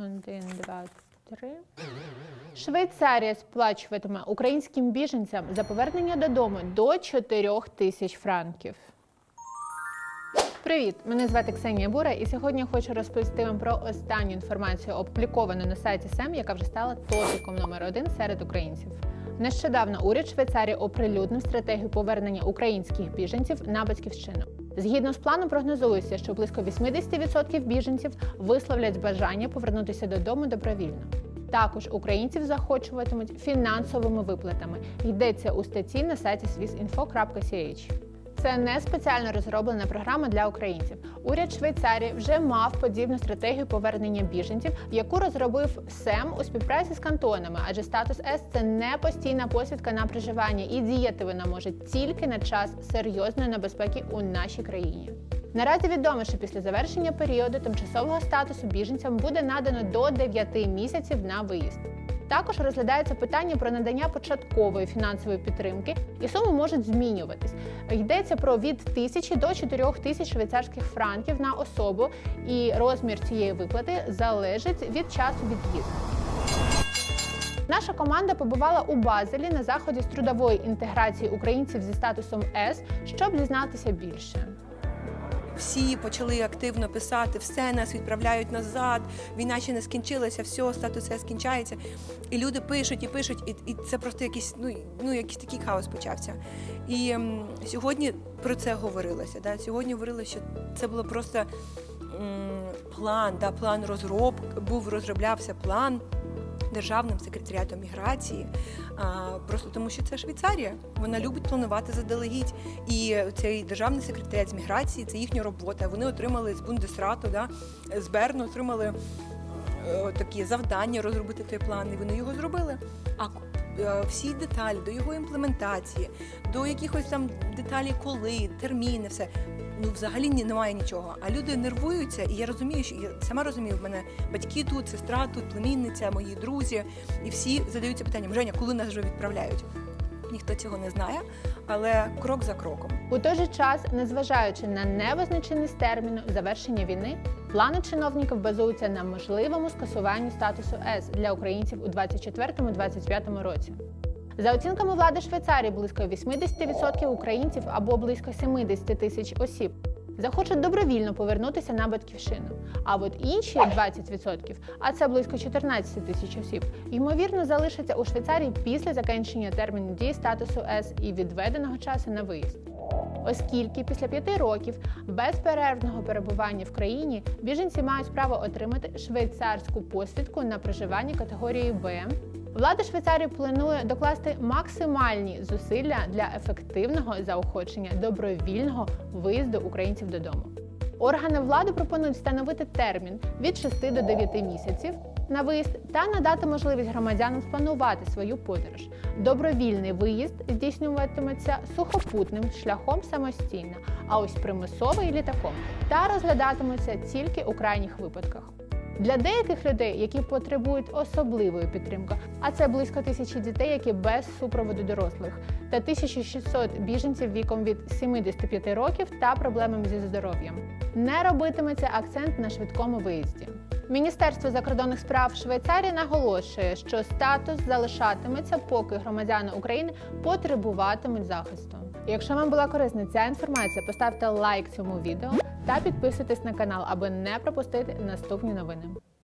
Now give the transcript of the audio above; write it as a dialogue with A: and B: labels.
A: Один, два, три. Швейцарія сплачуватиме українським біженцям за повернення додому до 4 тисяч франків. Привіт! Мене звати Ксенія Бура, і сьогодні хочу розповісти вам про останню інформацію, опубліковану на сайті СЕМ, яка вже стала топіком номер один серед українців. Нещодавно уряд Швейцарії оприлюднив стратегію повернення українських біженців на батьківщину. Згідно з планом, прогнозується, що близько 80% біженців висловлять бажання повернутися додому добровільно. Також українців захочуватимуть фінансовими виплатами. Йдеться у статті на сайті swissinfo.ch. Це не спеціально розроблена програма для українців. Уряд Швейцарії вже мав подібну стратегію повернення біженців, яку розробив СЕМ у співпраці з кантонами, адже статус С це не постійна посвідка на проживання, і діяти вона може тільки на час серйозної небезпеки у нашій країні. Наразі відомо, що після завершення періоду тимчасового статусу біженцям буде надано до 9 місяців на виїзд. Також розглядається питання про надання початкової фінансової підтримки, і суми можуть змінюватись. Йдеться про від 1000 до 4000 швейцарських франків на особу, і розмір цієї виплати залежить від часу від'їзду. Наша команда побувала у Базелі на заході з трудової інтеграції українців зі статусом С, щоб дізнатися більше.
B: Всі почали активно писати, все нас відправляють назад, війна ще не скінчилася, все, статус скінчається. І люди пишуть і пишуть, і, і це просто якийсь, ну, ну, якийсь такий хаос почався. І м, сьогодні про це говорилося. Да? Сьогодні говорилося, що це було просто м, план, да? план розробки, був розроблявся план. Державним секретаріатом міграції, просто тому, що це Швейцарія. Вона любить планувати заздалегідь. І цей державний секретаріат з міграції це їхня робота. Вони отримали з Бундесрату, да, з Берну отримали е, такі завдання розробити той план, і вони його зробили. А всі деталі до його імплементації, до якихось там деталей, коли, терміни, все. Ну, взагалі немає нічого. А люди нервуються, і я розумію, що я сама розумію, в мене батьки тут, сестра тут, племінниця, мої друзі, і всі задаються питанням: Женя, коли нас вже відправляють? Ніхто цього не знає, але крок за кроком.
A: У той же час, незважаючи на невизначеність терміну завершення війни, плани чиновників базуються на можливому скасуванні статусу С для українців у 2024-2025 році. За оцінками влади Швейцарії, близько 80% українців або близько 70 тисяч осіб захочуть добровільно повернутися на батьківщину. А от інші 20%, а це близько 14 тисяч осіб, ймовірно залишаться у Швейцарії після закінчення терміну дії статусу С і відведеного часу на виїзд. Оскільки після п'яти років безперервного перебування в країні біженці мають право отримати швейцарську посвідку на проживання категорії Б. Влада Швейцарії планує докласти максимальні зусилля для ефективного заохочення добровільного виїзду українців додому. Органи влади пропонують встановити термін від 6 до 9 місяців на виїзд та надати можливість громадянам спланувати свою подорож. Добровільний виїзд здійснюватиметься сухопутним шляхом самостійно, а ось примусовий літаком та розглядатиметься тільки у крайніх випадках. Для деяких людей, які потребують особливої підтримки, а це близько тисячі дітей, які без супроводу дорослих, та 1600 біженців віком від 75 років та проблемами зі здоров'ям. Не робитиметься акцент на швидкому виїзді. Міністерство закордонних справ Швейцарії наголошує, що статус залишатиметься, поки громадяни України потребуватимуть захисту. Якщо вам була корисна ця інформація, поставте лайк цьому відео та підписуйтесь на канал, аби не пропустити наступні новини.